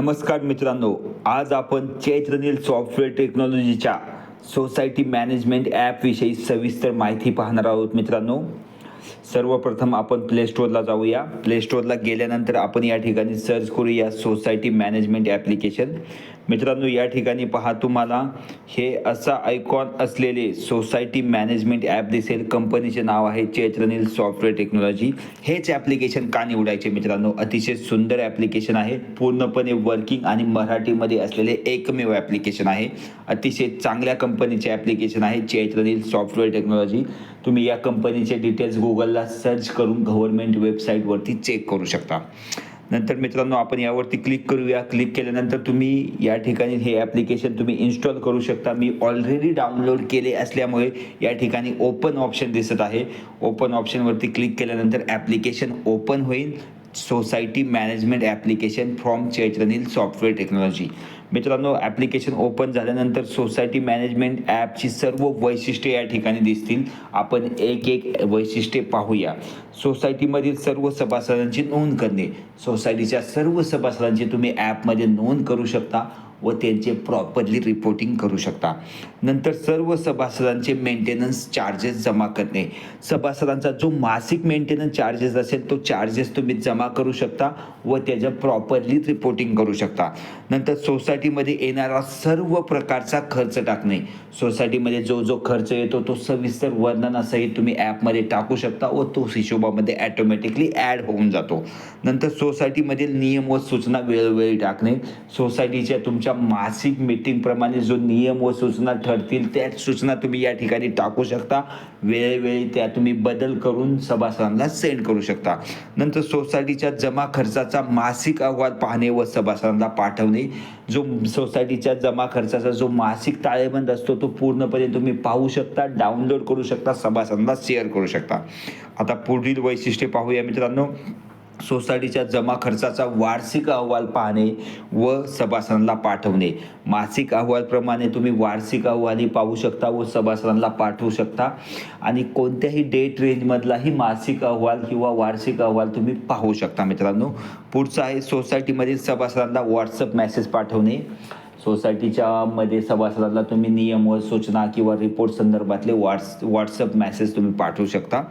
नमस्कार मित्रांनो आज आपण चैत्रनील सॉफ्टवेअर टेक्नॉलॉजीच्या सोसायटी मॅनेजमेंट ॲपविषयी सविस्तर माहिती पाहणार आहोत मित्रांनो. सर्वप्रथम आपण प्ले स्टोअरला जाऊया. प्ले स्टोअरला गेल्यानंतर आपण या ठिकाणी सर्च करूया सोसायटी मॅनेजमेंट ॲप्लिकेशन मित्रांनो या ठिकाणी पहा तुम्हाला हे असा आयकॉन असलेले सोसायटी मॅनेजमेंट ॲप दिसेल. कंपनीचे नाव आहे चेत्रनील सॉफ्टवेअर टेक्नॉलॉजी हेच ॲप्लिकेशन का निवडायचे मित्रांनो? अतिशय सुंदर ॲप्लिकेशन आहे. पूर्णपणे वर्किंग आणि मराठीमध्ये असलेले एकमेव ॲप्लिकेशन आहे. अतिशय चांगल्या कंपनीचे ॲप्लिकेशन आहे चेत्रनील सॉफ्टवेअर टेक्नॉलॉजी तुम्ही या कंपनीचे डिटेल्स गुगलला सर्च करून गव्हर्नमेंट वेबसाईटवरती चेक करू शकता. नंतर मित्रांनो आपण यावरती क्लिक करूया. क्लिक केल्यानंतर तुम्ही या ठिकाणी हे ॲप्लिकेशन तुम्ही इन्स्टॉल करू शकता. मी ऑलरेडी डाउनलोड केले असल्यामुळे या ठिकाणी ओपन ऑप्शन दिसत आहे. ओपन ऑप्शनवरती क्लिक केल्यानंतर ॲप्लिकेशन ओपन होईल. Society management application from Chaitraneel software technology मित्रांनो ॲप्लिकेशन ओपन झाल्यानंतर सोसायटी मॅनेजमेंट ॲपची सर्व वैशिष्ट्ये या ठिकाणी दिसतील. आपण एक एक वैशिष्ट्ये पाहूया. सोसायटीमधील सर्व सभासदांची नोंद करणे. सोसायटीच्या सर्व सभासदांची तुम्ही ॲपमध्ये नोंद करू शकता व त्यांचे प्रॉपरली रिपोर्टिंग करू शकता. नंतर सर्व सभासदांचे मेंटेनन्स चार्जेस जमा करणे. सभासदांचा जो मासिक मेंटेनन्स चार्जेस असेल तो चार्जेस तुम्ही जमा करू शकता व त्याचं प्रॉपरली रिपोर्टिंग करू शकता. नंतर सोसायटी सोसायटीमध्ये येणारा सर्व प्रकारचा खर्च टाकणे. सोसायटीमध्ये जो जो खर्च येतो तो सविस्तर वर्णनासहित तुम्ही ॲपमध्ये टाकू शकता व तो हिशोबामध्ये ॲटोमॅटिकली ॲड होऊन जातो. नंतर सोसायटीमधील नियम व सूचना वेळोवेळी टाकणे. सोसायटीच्या तुमच्या मासिक मीटिंगप्रमाणे जो नियम व सूचना ठरतील त्या सूचना तुम्ही या ठिकाणी टाकू शकता. वेळोवेळी त्या तुम्ही बदल करून सभासदांना सेंड करू शकता. नंतर सोसायटीच्या जमा खर्चाचा मासिक अहवाल पाहणे व सभासदांना पाठवणे. जो सोसायटीच्या जमा खर्चाचा जो मासिक ताळेबंद असतो तो पूर्णपणे तुम्ही पाहू शकता डाउनलोड करू शकता सभासदांना शेअर करू शकता. आता पुढील वैशिष्ट्ये पाहूया मित्रांनो. सोसायटीच्या जमा खर्चाचा वार्षिक अहवाल पाहणे व सभासदांना पाठवणे. मासिक अहवालप्रमाणे तुम्ही वार्षिक अहवालही पाहू शकता व सभासदांना पाठवू शकता. आणि कोणत्याही डेट रेंजमधलाही मासिक अहवाल किंवा वार्षिक अहवाल तुम्ही पाहू शकता मित्रांनो. पुढचं आहे सोसायटीमधील सभासदांना व्हॉट्सअप मेसेज पाठवणे. सोसायटीच्या मध्ये सभासदाला तुम्ही नियम व सूचना किंवा रिपोर्ट संदर्भातले व्हॉट्स व्हॉट्सअप मेसेज तुम्ही पाठवू शकता.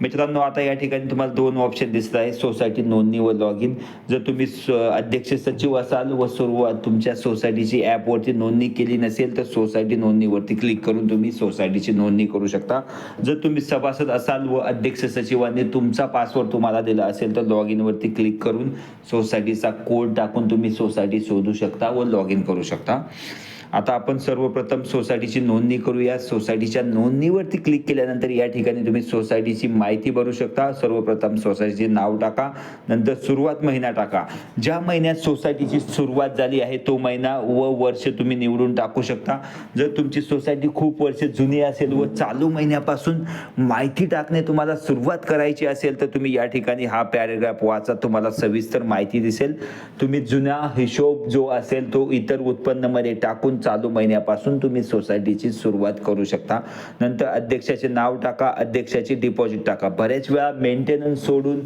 मित्रांनो आता या ठिकाणी तुम्हाला दोन ऑप्शन दिसत आहे सोसायटी नोंदणी व लॉग इन जर तुम्ही स- अध्यक्ष सचिव असाल व सुरुवात तुमच्या सोसायटीची ॲपवरती नोंदणी केली नसेल तर सोसायटी नोंदणीवरती क्लिक करून तुम्ही सोसायटीची नोंदणी करू शकता. जर तुम्ही सभासद असाल व अध्यक्ष सचिवांनी तुमचा पासवर्ड तुम्हाला दिला असेल तर लॉग इनवरती क्लिक करून सोसायटीचा कोड टाकून तुम्ही सोसायटी शोधू शकता व लॉग इन करू शकता. शकता. आता आपण सर्वप्रथम सोसायटीची नोंदणी करूया. सोसायटीच्या नोंदणीवरती क्लिक केल्यानंतर या ठिकाणी तुम्ही सोसायटीची माहिती भरू शकता. सर्वप्रथम सोसायटीचे नाव टाका नंतर सुरुवात महिना टाका. ज्या महिन्यात सोसायटीची सुरुवात झाली आहे तो महिना व वर्ष तुम्ही निवडून टाकू शकता. जर तुमची सोसायटी खूप वर्ष जुनी असेल व चालू महिन्यापासून माहिती टाकणे तुम्हाला सुरुवात करायची असेल तर तुम्ही या ठिकाणी हा पॅरेग्राफ वाचा. तुम्हाला सविस्तर माहिती दिसेल. तुम्ही जुना हिशोब जो असेल तो इतर उत्पन्नामध्ये टाकून चालू महिन्यापासून तुम्ही सोसायटीची सुरुवात करू शकता. नंतर अध्यक्षाचे नाव टाका अध्यक्षाची डिपॉझिट टाका. बऱ्याच वेळा मेंटेनन्स सोडून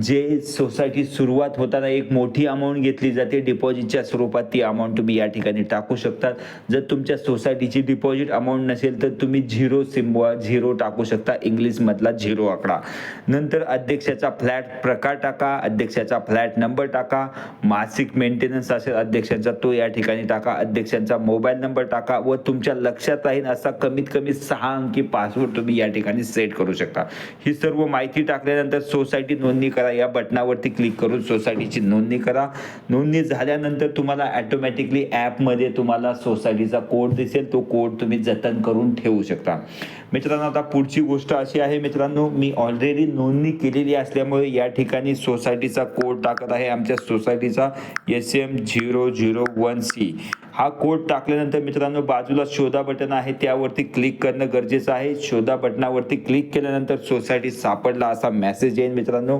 जे सोसायटी सुरुवात होताना एक मोठी अमाऊंट घेतली जाते डिपॉझिटच्या स्वरूपात ती अमाऊंट तुम्ही या ठिकाणी टाकू शकतात. जर तुमच्या सोसायटीची डिपॉझिट अमाऊंट नसेल तर तुम्ही झिरो सिम्बॉ झिरो टाकू शकता. इंग्लिशमधला झिरो आकडा. नंतर अध्यक्षाचा फ्लॅट प्रकार टाका अध्यक्षाचा फ्लॅट नंबर टाका. मासिक मेंटेनन्स असेल अध्यक्षांचा तो या ठिकाणी टाका. अध्यक्षांचा मोबाईल नंबर टाका व तुमच्या लक्षात राहील असा कमीत कमी सहा अंकी पासवर्ड तुम्ही या ठिकाणी सेट करू शकता. ही सर्व माहिती टाकल्यानंतर सोसायटी नोंदणी करा. या बटनावरती क्लिक करून सोसायटीची नोंदणी करा. नोंदणी झाल्यानंतर तुम्हाला ॲटोमॅटिकली ॲपमध्ये तुम्हाला सोसायटीचा कोड दिसेल. तो कोड तुम्ही जतन करून ठेवू शकता. मित्रांनो आता पुढची गोष्ट अशी आहे मित्रांनो मी ऑलरेडी नोंदणी केलेली असल्यामुळे या ठिकाणी सोसायटीचा कोड टाकत आहे. आमच्या सोसायटीचा S M zero zero one C हा कोड टाकल्यानंतर मित्रांनो बाजूला शोधा बटन आहे त्यावरती क्लिक करणं गरजेचं आहे. शोधा बटनावरती क्लिक केल्यानंतर सोसायटी सापडला असा मेसेज येईल मित्रांनो.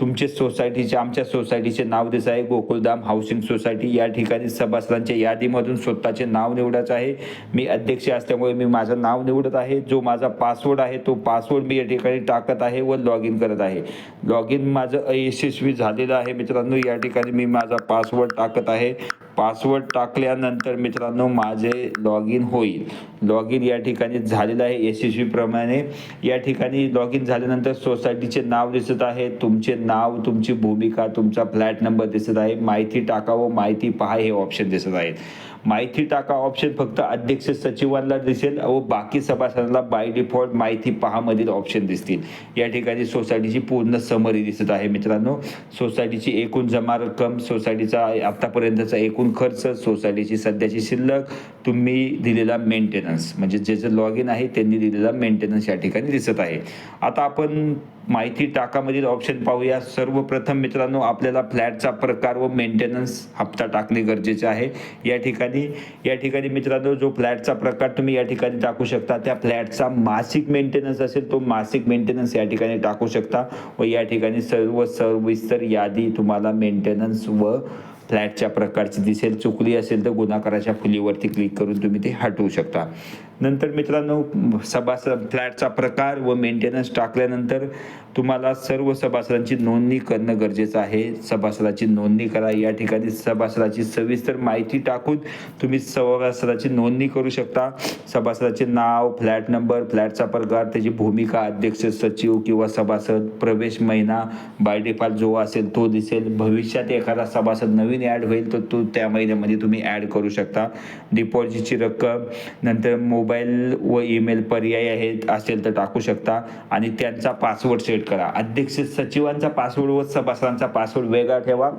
तुमचे सोसायटीचे आमच्या सोसायटीचे नाव देत आहे. गोकुलधाम हाऊसिंग सोसायटी या ठिकाणी सभासदांच्या यादीमधून स्वतःचे नाव निवडायचं आहे. मी अध्यक्ष असल्यामुळे मी माझं नाव निवडत आहे. जो माझा पासवर्ड आहे तो पासवर्ड मी या ठिकाणी टाकत आहे व लॉग इन करत आहे. लॉग इन माझं अयशस्वी झालेलं आहे. मित्रांनो या ठिकाणी मी माझा पासवर्ड टाकत आहे. पासवर्ड टाकल्यानंतर मित्रांनो माझे लॉग इन होईल. लॉग इन या ठिकाणी झालेलं आहे. यशस्वीप्रमाणे या ठिकाणी लॉग इन झाल्यानंतर सोसायटीचे नाव दिसत आहे. तुमचे नाव तुमची भूमिका तुमचा फ्लॅट नंबर दिसत आहे. माहिती टाका व माहिती पहा हे ऑप्शन दिसत आहेत. माहिती टाका ऑप्शन फक्त अध्यक्ष सचिवांना दिसेल व बाकी सभासदांना बाय डिफॉल्ट माहिती पहामधील ऑप्शन दिसतील. या ठिकाणी सोसायटीची पूर्ण समरी दिसत आहे मित्रांनो. सोसायटीची एकूण जमा रक्कम सोसायटीचा आत्तापर्यंतचा एकूण खर्च सोसायटीची सध्याची शिल्लक तुम्ही दिलेला मेंटेनन्स म्हणजे जे जे लॉग इन आहे त्यांनी दिलेला मेंटेनन्स या ठिकाणी दिसत आहे. आता आपण माहिती टाकामधील ऑप्शन पाहूया. सर्वप्रथम मित्रांनो आपल्याला फ्लॅटचा प्रकार व मेंटेनन्स हप्ता टाकणे गरजेचे आहे. या ठिकाणी या ठिकाणी मित्रांनो जो फ्लॅटचा प्रकार तुम्ही या ठिकाणी टाकू शकता त्या फ्लॅटचा मासिक मेंटेनन्स असेल तो मासिक मेंटेनन्स या ठिकाणी टाकू शकता. व या ठिकाणी सर्व सविस्तर यादी तुम्हाला मेंटेनन्स व फ्लॅटच्या प्रकारची दिसेल. चुकली असेल तर गुन्हाकाराच्या फुलीवरती क्लिक करून तुम्ही ते हटवू शकता. नंतर मित्रांनो सभासद फ्लॅटचा प्रकार व मेंटेनन्स टाकल्यानंतर तुम्हाला सर्व सभासदांची नोंदणी करणं गरजेचं आहे. सभासदाची नोंदणी करा. या ठिकाणी सभासदाची सविस्तर माहिती टाकून तुम्ही सभासदाची नोंदणी करू शकता. सभासदाचे नाव फ्लॅट नंबर फ्लॅटचा प्रकार त्याची भूमिका अध्यक्ष सचिव किंवा सभासद प्रवेश महिना बाय डिफॉल्ट जो असेल तो दिसेल. भविष्यात एखादा सभासद नवीन ॲड होईल तर तो त्या महिन्यामध्ये तुम्ही ॲड करू शकता. डिपॉझिटची रक्कम नंतर मोबाईल मोबाईल व ईमेल पर्याय आहेत असेल तर टाकू शकता. आणि त्यांचा पासवर्ड सेट करा. अध्यक्ष सचिवांचा पासवर्ड व सभासदांचा पासवर्ड वेगळा ठेवा.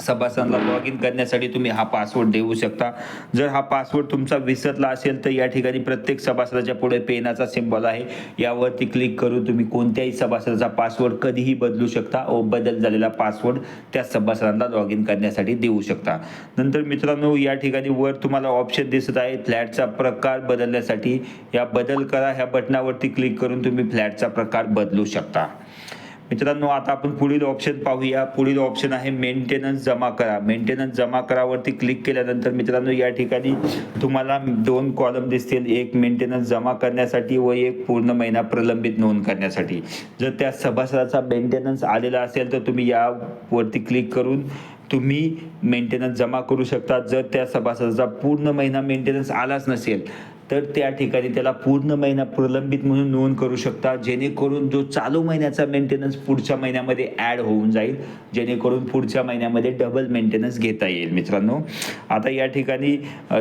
सभासदांना लॉग इन करण्यासाठी तुम्ही हा पासवर्ड देऊ शकता. जर हा पासवर्ड तुमचा विसरला असेल तर या ठिकाणी प्रत्येक सभासदाच्या पुढे पेनाचा सिम्बॉल आहे. यावरती क्लिक करून तुम्ही कोणत्याही सभासदाचा पासवर्ड कधीही बदलू शकता. व बदल झालेला पासवर्ड त्या सभासदांना लॉग इन करण्यासाठी देऊ शकता. नंतर मित्रांनो या ठिकाणी वर तुम्हाला ऑप्शन दिसत आहे. फ्लॅटचा प्रकार बदल बदलण्यासाठी या बदल करा ह्या बटनावरती क्लिक करून तुम्ही फ्लॅटचा प्रकार बदलू शकता. मित्रांनो आता आपण पुढील ऑप्शन पाहूया. पुढील ऑप्शन आहे मेंटेनन्स जमा करा. मेंटेनन्स जमा करावरती क्लिक केल्यानंतर मित्रांनो या ठिकाणी तुम्हाला दोन कॉलम दिसतील. एक मेंटेनन्स जमा करण्यासाठी व एक पूर्ण महिना प्रलंबित नोंद करण्यासाठी. जर त्या सभासदाचा मेंटेनन्स आलेला असेल तर तुम्ही यावरती क्लिक करून तुम्ही मेंटेनन्स जमा करू शकता. जर त्या सभासदाचा पूर्ण महिना मेंटेनन्स आलाच नसेल तर त्या ठिकाणी त्याला पूर्ण महिना प्रलंबित म्हणून नोंद करू शकता. जेणेकरून जो चालू महिन्याचा मेंटेनन्स पुढच्या महिन्यामध्ये ॲड होऊन जाईल. जेणेकरून पुढच्या महिन्यामध्ये डबल मेंटेनन्स घेता येईल मित्रांनो. आता या ठिकाणी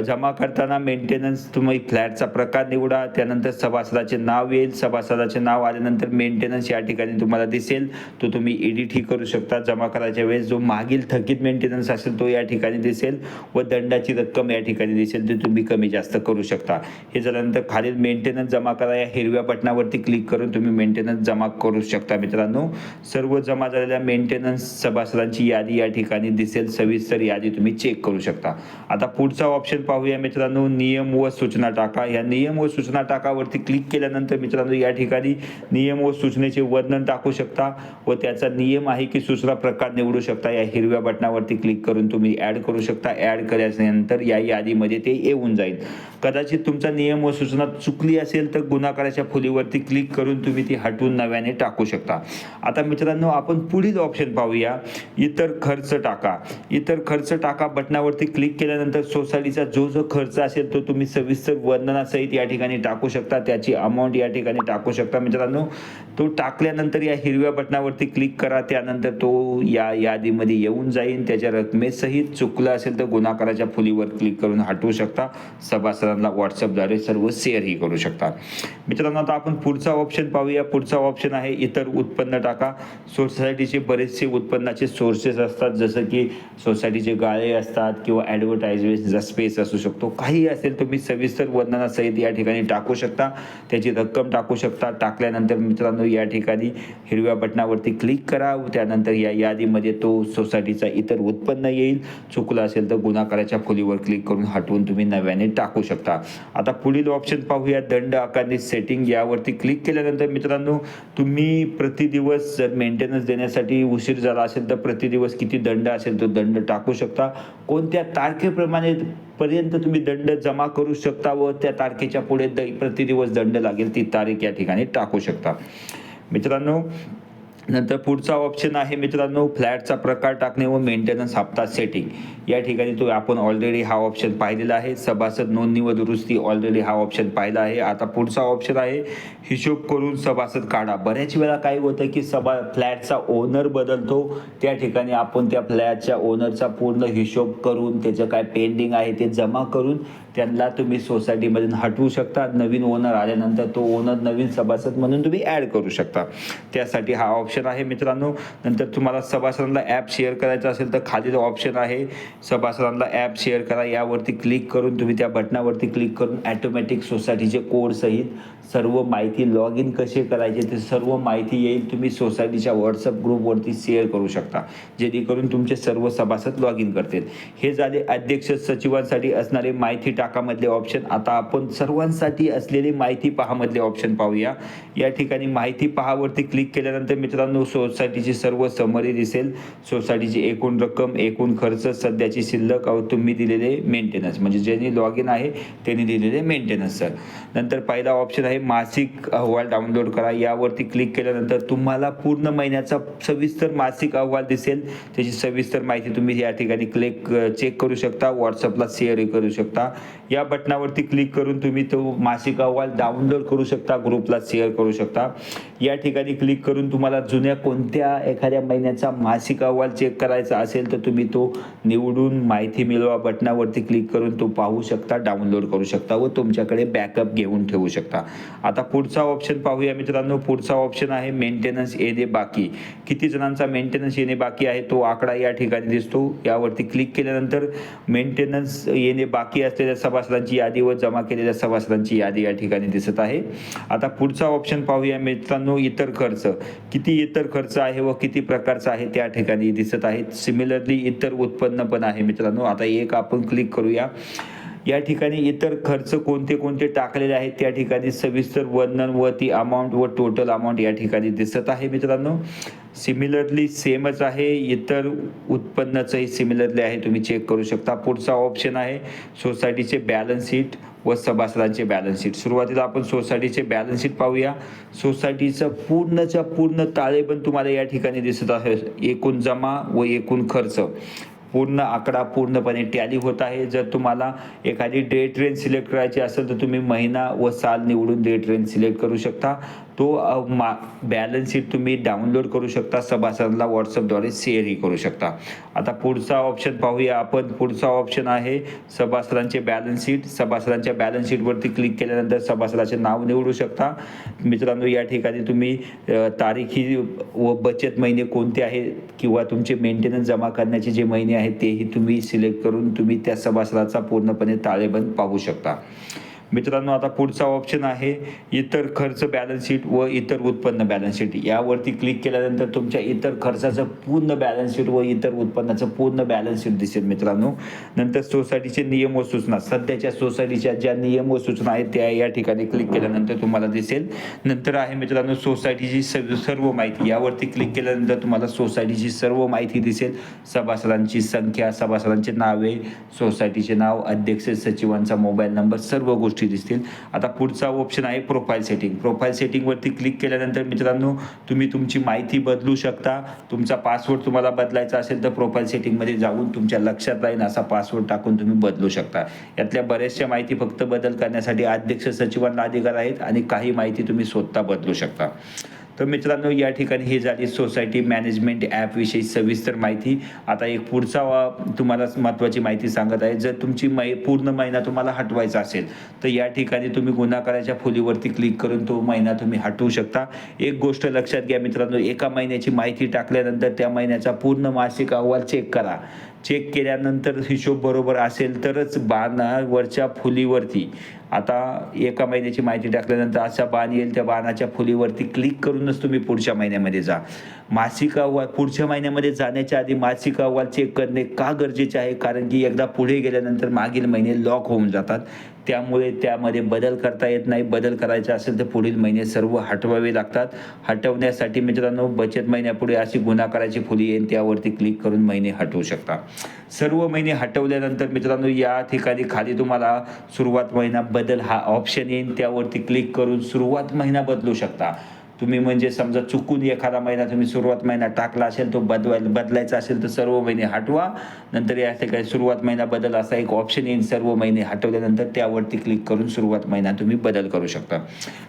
जमा करताना मेंटेनन्स तुम्ही फ्लॅटचा प्रकार निवडा. त्यानंतर सभासदाचे नाव येईल. सभासदाचे नाव आल्यानंतर मेंटेनन्स या ठिकाणी तुम्हाला दिसेल. तो तुम्ही एडिटही करू शकता. जमा करायच्या वेळेस जो मागील थकीत मेंटेनन्स असेल तो या ठिकाणी दिसेल व दंडाची रक्कम या ठिकाणी दिसेल ती तुम्ही कमी जास्त करू शकता. हे झाल्यानंतर खालील मेंटेनन्स जमा करा. या हिरव्या बटनावरती क्लिक करून तुम्ही मेंटेनन्स जमा करू शकता मित्रांनो. सर्व जमा झालेल्या मेंटेनन्स सभासदांची यादी या ठिकाणी दिसेल. सविस्तर यादी तुम्ही चेक करू शकता. आता पुढचा ऑप्शन पाहूया मित्रांनो. नियम व सूचना टाका. या नियम व सूचना टाकावरती क्लिक केल्यानंतर मित्रांनो या ठिकाणी नियम व सूचनेचे वर्णन टाकू शकता व त्याचा नियम आहे की सूचना प्रकार निवडू शकता. या हिरव्या बटनावरती क्लिक करून तुम्ही ॲड करू शकता. ॲड केल्यानंतर या यादीमध्ये ते येऊन जाईल. कदाचित तुमचा नियम व सूचना चुकली असेल तर गुन्हाकाराच्या फुलीवरती क्लिक करून तुम्ही ती हटवून नव्याने टाकू शकता. आता मित्रांनो आपण पुढील ऑप्शन पाहूया. इतर खर्च टाका. इतर खर्च टाका बटनावरती क्लिक केल्यानंतर सोसायटीचा जो जो खर्च असेल तो तुम्ही सविस्तर वर्णनासहित या ठिकाणी टाकू शकता. त्याची अमाऊंट या ठिकाणी टाकू शकता. मित्रांनो तो टाकल्यानंतर या हिरव्या बटनावरती क्लिक करा. त्यानंतर तो या यादीमध्ये येऊन जाईल. त्याच्या रकमेसहित चुकलं असेल तर गुन्हाकाराच्या फुलीवर क्लिक करून हटवू शकता. सभासद मित्रांना व्हॉट्सअपद्वारे सर्व शेअरही करू शकता. मित्रांनो आता आपण पुढचा ऑप्शन पाहूया. पुढचा ऑप्शन आहे इतर उत्पन्न टाका. सोसायटीचे बरेचसे उत्पन्नाचे सोर्सेस असतात. जसं की सोसायटीचे गाळे असतात किंवा ॲडव्हर्टाइजमेंटचा स्पेस असू शकतो. काही असेल तुम्ही सविस्तर वर्णनासहित या ठिकाणी टाकू शकता. त्याची रक्कम टाकू शकता. टाकल्यानंतर मित्रांनो या ठिकाणी हिरव्या बटनावरती क्लिक करा. त्यानंतर या यादीमध्ये तो सोसायटीचा इतर उत्पन्न येईल. चुकलं असेल तर गुन्हाकाराच्या खोलीवर क्लिक करून हटवून तुम्ही नव्याने टाकू शकता. आता पुढील ऑप्शन पाहूया. दंड आकारणी सेटिंग यावरती क्लिक केल्यानंतर मित्रांनो तुम्ही प्रतिदिवस जर मेंटेनन्स देण्यासाठी उशीर झाला असेल तर प्रतिदिवस किती दंड असेल तो दंड टाकू शकता. कोणत्या तारखेप्रमाणे पर्यंत तुम्ही दंड जमा करू शकता व त्या तारखेच्या पुढे द प्रतिदिवस दंड लागेल ती तारीख या ठिकाणी टाकू शकता. मित्रांनो नंतर पुढचा ऑप्शन आहे मित्रांनो फ्लॅटचा प्रकार टाकणे व मेंटेनन्स हप्ता सेटिंग या ठिकाणी तो आपण ऑलरेडी हा ऑप्शन पाहिलेला आहे. सभासद नोंदणी व दुरुस्ती ऑलरेडी हा ऑप्शन पाहिला आहे. आता पुढचा ऑप्शन आहे हिशोब करून सभासद काढा. बऱ्याच वेळा काय होतं की सभा फ्लॅटचा ओनर बदलतो. त्या ठिकाणी आपण त्या फ्लॅटच्या ओनरचा पूर्ण हिशोब करून त्याचं काय पेंडिंग आहे ते जमा करून त्यांना तुम्ही सोसायटीमधून हटवू शकता. नवीन ओनर आल्यानंतर तो ओनर नवीन सभासद म्हणून तुम्ही ॲड करू शकता. त्यासाठी हा ऑप्शन आहे. मित्रांनो नंतर तुम्हाला सभासदांना ॲप शेअर करायचं असेल तर खाली ऑप्शन आहे सभासदांना ॲप शेअर करा. यावरती क्लिक करून तुम्ही त्या बटनावरती क्लिक करून ॲटोमॅटिक सोसायटीचे कोडसहित सर्व माहिती लॉग इन कसे करायचे ते सर्व माहिती येईल. तुम्ही सोसायटीच्या व्हॉट्सअप ग्रुपवरती शेअर करू शकता जेणेकरून तुमचे सर्व सभासद लॉग इन करतील. हे झाले अध्यक्ष सचिवांसाठी असणारे माहिती टाकामधले ऑप्शन आता आपण सर्वांसाठी असलेली माहिती पहामधले ऑप्शन पाहूया. या ठिकाणी माहिती पहावरती क्लिक केल्यानंतर मित्रांनो सोसायटीची सर्व समरी दिसेल. सोसायटीची एकूण रक्कम एकूण खर्च सध्याची शिल्लक अ, तुम्ही दिलेले मेंटेनन्स म्हणजे ज्यांनी लॉग इन आहे त्यांनी दिलेले मेंटेनन्स सर नंतर पहिला ऑप्शन आहे मासिक अहवाल डाउनलोड करा. यावरती क्लिक केल्यानंतर तुम्हाला पूर्ण महिन्याचा सविस्तर मासिक अहवाल दिसेल. त्याची सविस्तर माहिती तुम्ही या ठिकाणी क्लिक चेक करू शकता. व्हॉट्सअपला शेअरही करू शकता. या बटनावरती क्लिक करून तुम्ही तो मासिक अहवाल डाउनलोड करू शकता. ग्रुपला शेअर करू शकता. या ठिकाणी क्लिक करून तुम्हाला जुन्या कोणत्या एखाद्या महिन्याचा मासिक अहवाल चेक करायचा असेल तर तुम्ही तो निवडून माहिती मिळवा बटनावरती क्लिक करून तो पाहू शकता डाउनलोड करू शकता व तुमच्याकडे बॅकअप घेऊन ठेवू शकता. आता पुढचा ऑप्शन पाहूया मित्रांनो. पुढचा ऑप्शन आहे मेंटेनन्स येणे बाकी. किती जणांचा मेंटेनन्स येणे बाकी आहे? तो आकडा या ठिकाणी दिसतो. यावरती क्लिक केल्यानंतर मेंटेनन्स येणे बाकी असलेल्या सभासदांची यादी व जमा केलेल्या सभासदांची यादी या ठिकाणी दिसत आहे. आता पुढचा ऑप्शन पाहूया मित्रांनो. इतर खर्च. किती इतर खर्च आहे व किती प्रकारचा आहे त्या ठिकाणी दिसत आहे सिमिलरली इतर उत्पन्न पण आहे मित्रांनो. आता एक आपण क्लिक करूया. या ठिकाणी इतर खर्च कोणते कोणते टाकलेले आहेत? त्या ठिकाणी सविस्तर वर्णन व ती अमाऊंट व टोटल अमाऊंट या ठिकाणी दिसत आहे मित्रांनो. सिमिलरली सेमच आहे. इतर उत्पन्नाचंही सिमिलरली आहे. तुम्ही चेक करू शकता. पुढचा ऑप्शन आहे सोसायटीचे बॅलन्स शीट व सभासदांचे बॅलन्स शीट सुरुवातीला आपण सोसायटीचे बॅलन्स शीट पाहूया. सोसायटीचं पूर्णच्या पूर्ण ताळेबंद तुम्हाला या ठिकाणी दिसत आहे. एकूण जमा व एकूण खर्च. पूर्ण आकडा पूर्णपणे टॅली होत आहे. जर तुम्हाला एखादी डेट रेंज सिलेक्ट करायची असेल तर तुम्ही महिना व साल निवडून डेट रेंज सिलेक्ट करू शकता. तो मा बॅलन्स शीट तुम्ही डाउनलोड करू शकता सभासदांना व्हॉट्सअपद्वारे शेअरही करू शकता. आता पुढचा ऑप्शन पाहूया आपण. पुढचा ऑप्शन आहे सभासदांचे बॅलन्स शीट सभासदांच्या बॅलन्स शीटवरती क्लिक केल्यानंतर सभासदाचे नाव निवडू शकता. मित्रांनो या ठिकाणी तुम्ही तारीखी व बचत महिने कोणते आहेत किंवा तुमचे मेंटेनन्स जमा करण्याचे जे महिने आहेत तेही तुम्ही सिलेक्ट करून तुम्ही त्या सभासदाचा पूर्णपणे ताळेबंद पाहू शकता. मित्रांनो आता पुढचा ऑप्शन आहे इतर खर्च बॅलन्स शीट व इतर उत्पन्न बॅलन्स शीट यावरती क्लिक केल्यानंतर तुमच्या इतर खर्चाचं पूर्ण बॅलन्स शीट व इतर उत्पन्नाचं पूर्ण बॅलन्स शीट दिसेल मित्रांनो. नंतर सोसायटीचे नियम व सूचना. सध्याच्या सोसायटीच्या ज्या नियम व सूचना आहेत त्या या ठिकाणी क्लिक केल्यानंतर तुम्हाला दिसेल. नंतर आहे मित्रांनो सोसायटीची सर्व सर्व माहिती. यावरती क्लिक केल्यानंतर तुम्हाला सोसायटीची सर्व माहिती दिसेल. सभासदांची संख्या सभासदांची नावे सोसायटीचे नाव अध्यक्ष सचिवांचा मोबाईल नंबर सर्व गोष्टी दिसतील. आता पुढचा ऑप्शन आहे प्रोफाईल सेटिंग प्रोफाईल सेटिंगवरती क्लिक केल्यानंतर मित्रांनो तुम्ही तुमची माहिती बदलू शकता. तुमचा पासवर्ड तुम्हाला बदलायचा असेल तर प्रोफाईल सेटिंगमध्ये जाऊन तुमच्या लक्षात राहील असा पासवर्ड टाकून तुम्ही बदलू शकता. यातल्या बऱ्याचशा माहिती फक्त बदल करण्यासाठी अध्यक्ष सचिवांना अधिकार आहेत आणि काही माहिती तुम्ही स्वतः बदलू शकता. तर मित्रांनो या ठिकाणी ही झाली सोसायटी मॅनेजमेंट ॲपविषयी सविस्तर माहिती. आता एक पुढचा तुम्हाला महत्त्वाची माहिती सांगत आहे. जर तुमची मै पूर्ण महिना तुम्हाला हटवायचा असेल तर या ठिकाणी तुम्ही गुन्हाकाराच्या फुलीवरती क्लिक करून तो महिना तुम्ही हटवू शकता. एक गोष्ट लक्षात घ्या मित्रांनो एका महिन्याची माहिती टाकल्यानंतर त्या महिन्याचा पूर्ण मासिक अहवाल चेक करा. चेक केल्यानंतर हिशोब बरोबर असेल तरच बाणावरच्या फुलीवरती. आता एका महिन्याची माहिती टाकल्यानंतर असा बाण येईल त्या बाणाच्या फुलीवरती क्लिक करूनच तुम्ही पुढच्या महिन्यामध्ये जा. मासिक अहवाल पुढच्या महिन्यामध्ये जाण्याच्या आधी मासिक अहवाल चेक करणे का गरजेचे आहे? कारण की एकदा पुढे गेल्यानंतर मागील महिने लॉक होऊन जातात. त्यामुळे त्यामध्ये बदल करता येत नाही. बदल करायचा असेल तर पुढील महिने सर्व हटवावे लागतात. हटवण्यासाठी मित्रांनो बचत महिन्यापुढे अशी गुन्हाकाराची फुली येईल. त्यावरती क्लिक करून महिने हटवू शकता. सर्व महिने हटवल्यानंतर मित्रांनो या ठिकाणी खाली तुम्हाला सुरुवात महिना बदल हा ऑप्शन येईल. त्यावरती क्लिक करून सुरुवात महिना बदलू शकता. तुम्ही म्हणजे समजा चुकून एखादा महिना तुम्ही सुरुवात महिना टाकला असेल तो बदवाय बदलायचा असेल तर सर्व महिने हटवा. नंतर या ठिकाणी सुरुवात महिना बदल असा एक ऑप्शन येईल सर्व महिने हटवल्यानंतर त्यावरती क्लिक करून सुरुवात महिना तुम्ही बदल करू शकता.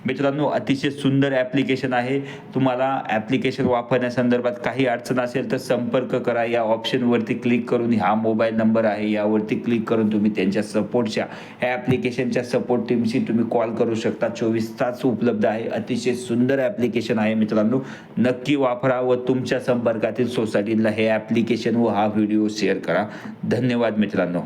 मित्रांनो अतिशय सुंदर ॲप्लिकेशन आहे. तुम्हाला ॲप्लिकेशन वापरण्यासंदर्भात काही अडचण असेल तर संपर्क करा. या ऑप्शनवरती क्लिक करून हा मोबाईल नंबर आहे. यावरती क्लिक करून तुम्ही त्यांच्या सपोर्टच्या ह्या ॲप्लिकेशनच्या सपोर्ट टीमशी तुम्ही कॉल करू शकता. चोवीस तास उपलब्ध आहे. अतिशय सुंदर ॲप्लिकेशन आहे मित्रांनो. नक्की वापरा व तुमच्या संपर्कातील सोसायटीला हे ॲप्लिकेशन व हा व्हिडिओ शेअर करा. धन्यवाद मित्रांनो.